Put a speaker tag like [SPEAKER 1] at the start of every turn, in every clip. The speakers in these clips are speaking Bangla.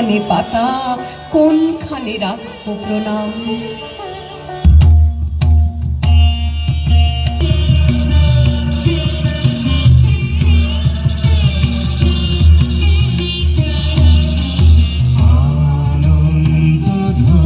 [SPEAKER 1] কোনখানে পাতা কোনখানে রাখব প্রণাম?
[SPEAKER 2] আনন্দধ্বনি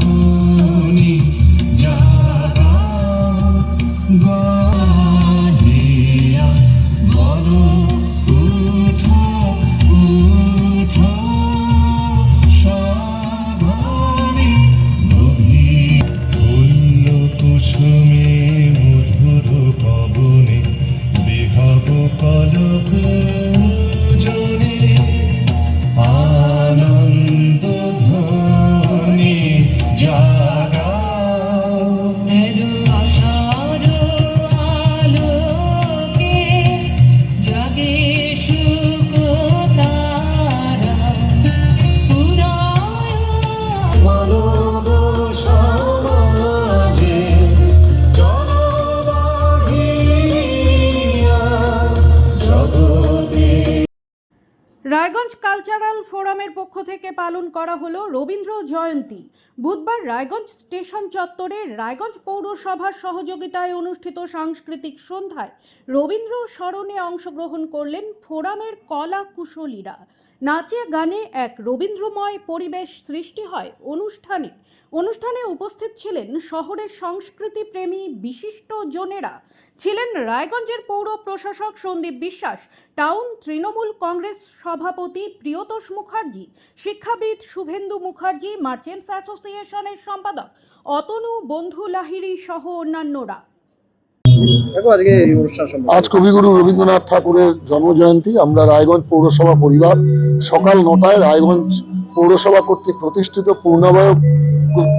[SPEAKER 3] রায়গঞ্জ কালচারাল ফোরামের পক্ষ থেকে পালন করা হলো রবীন্দ্র জয়ন্তী। বুধবার রায়গঞ্জ স্টেশন চত্বরে রায়গঞ্জ পৌরসভার সহযোগিতায় অনুষ্ঠিত সাংস্কৃতিক সন্ধ্যায় রবীন্দ্র স্মরণে অংশগ্রহণ করলেন ফোরামের কলা কুশলীরা। নাচে গানে এক রবীন্দ্রময় পরিবেশ সৃষ্টি হয় অনুষ্ঠানে। অনুষ্ঠানে উপস্থিত ছিলেন শহরের সংস্কৃতি প্রেমী বিশিষ্ট জনেরা। ছিলেন রায়গঞ্জের পৌর প্রশাসক সন্দীপ বিশ্বাস, টাউন তৃণমূল কংগ্রেস সভাপতি প্রিয়তোষ মুখার্জি শিক্ষাবিদ শুভেন্দু মুখার্জি মার্চেন্টস অ্যাসোসিয়েশনের সম্পাদক অতনু বন্ধু লাহিড়ী সহ অন্যান্যরা।
[SPEAKER 4] দেখো আজকে এই অনুষ্ঠান সম্পর্কে
[SPEAKER 5] আজ কবিগুরু রবীন্দ্রনাথ ঠাকুরের জন্মজয়ন্তী। আমরা রায়গঞ্জ পৌরসভা পরিবার। সকাল নটায় রায়গঞ্জ পৌরসভা কর্তৃক প্রতিষ্ঠিত পূর্ণাবয়ব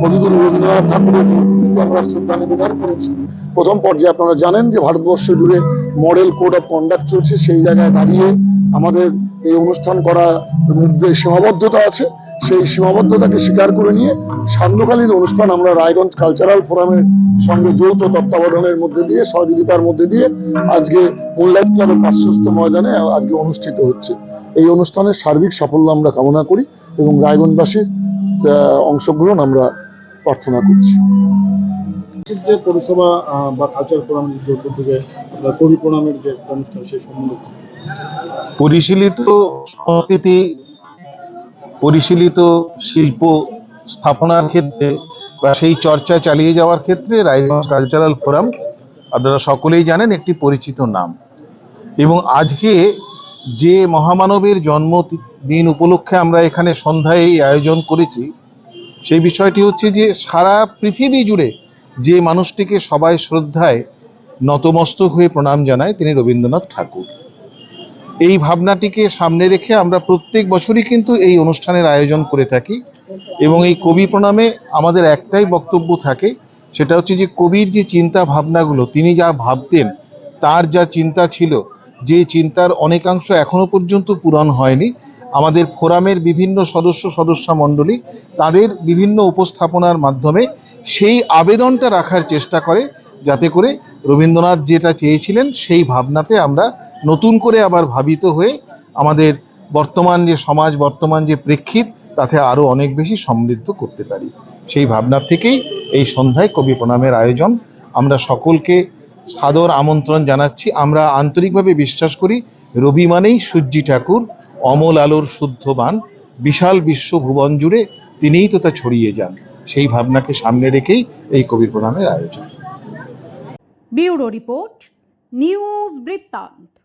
[SPEAKER 5] কবিগুরু রবীন্দ্রনাথ ঠাকুরের মূর্তিতে আমরা শ্রদ্ধা নিবেদন করেছি। প্রথম পর্যায়ে আপনারা জানেন যে ভারতবর্ষ জুড়ে মডেল কোড অফ কন্ডাক্ট চলছে। সেই জায়গায় দাঁড়িয়ে আমাদের এই অনুষ্ঠান করার মধ্যে সীমাবদ্ধতা আছে। সেই সীমাবদ্ধতাকে স্বীকার করে নিয়ে সান্ধ্যকালীন অনুষ্ঠান আমরা রায়গঞ্জ কালচারাল ফোরামের সঙ্গে যৌথ তত্ত্বাবধানের মধ্যে দিয়ে, সহযোগিতার মধ্যে দিয়ে আজকে মুনলাইট ক্লাবের পার্শ্বস্থ ময়দানে আজকে অনুষ্ঠিত হচ্ছে। এই অনুষ্ঠানের সার্বিক সাফল্য আমরা কামনা করি এবং রায়গঞ্জবাসীর অংশগ্রহণ আমরা প্রার্থনা করছি।
[SPEAKER 4] যে পৌরসভা বা কালচার ফোরাম যৌথ থেকে কবি প্রণামের যে অনুষ্ঠান সেই সম্বন্ধে।
[SPEAKER 6] পরিশীলিত সংস্কৃতি, পরিশীলিত শিল্প স্থাপনার ক্ষেত্রে বা সেই চর্চা চালিয়ে যাওয়ার ক্ষেত্রে রায়গঞ্জ কালচারাল ফোরাম আপনারা সকলেই জানেন একটি পরিচিত নাম। এবং আজকে যে মহামানবের জন্মদিন উপলক্ষে আমরা এখানে সন্ধ্যায় এই আয়োজন করেছি, সেই বিষয়টি হচ্ছে যে সারা পৃথিবী জুড়ে যে মানুষটিকে সবাই শ্রদ্ধায় নতমস্তক হয়ে প্রণাম জানায় তিনি রবীন্দ্রনাথ ঠাকুর। এই ভাবনাটিকে সামনে রেখে আমরা প্রত্যেক বছরই কিন্তু এই অনুষ্ঠানের আয়োজন করে থাকি এবং এই কবি প্রণামে আমাদের একটাই বক্তব্য থাকে, সেটা হচ্ছে যে কবির যে চিন্তা ভাবনাগুলো, তিনি যা ভাবতেন, তার যা চিন্তা ছিল, যে চিন্তার অনেকাংশ এখনও পর্যন্ত পূরণ হয়নি। আমাদের ফোরামের বিভিন্ন সদস্য সদস্য মণ্ডলী তাদের বিভিন্ন উপস্থাপনার মাধ্যমে সেই আবেদনটা রাখার চেষ্টা করে, যাতে করে রবীন্দ্রনাথ যেটা চেয়েছিলেন সেই ভাবনাতে আমরা নতুন করে আবার ভাবিত হয়ে আমাদের বর্তমান যে সমাজ, বর্তমান যে প্রেক্ষিত, তাতে আরও অনেক বেশি সমৃদ্ধ করতে পারি। সেই ভাবনা থেকেই এই সন্ধ্যায় কবি প্রণামের আয়োজন। আমরা সকলকে সাদর আমন্ত্রণ জানাচ্ছি। আমরা আন্তরিকভাবে বিশ্বাস করি, রবি মানেই সূর্যি ঠাকুর, অমল আলোর শুদ্ধ বান। বিশাল বিশ্ব ভুবন জুড়ে তিনিই তো তা ছড়িয়ে যান। সেই ভাবনাকে সামনে রেখেই এই কবি প্রণামের আয়োজন।
[SPEAKER 3] ব্যুরো রিপোর্ট, নিউজ বৃত্তান্ত।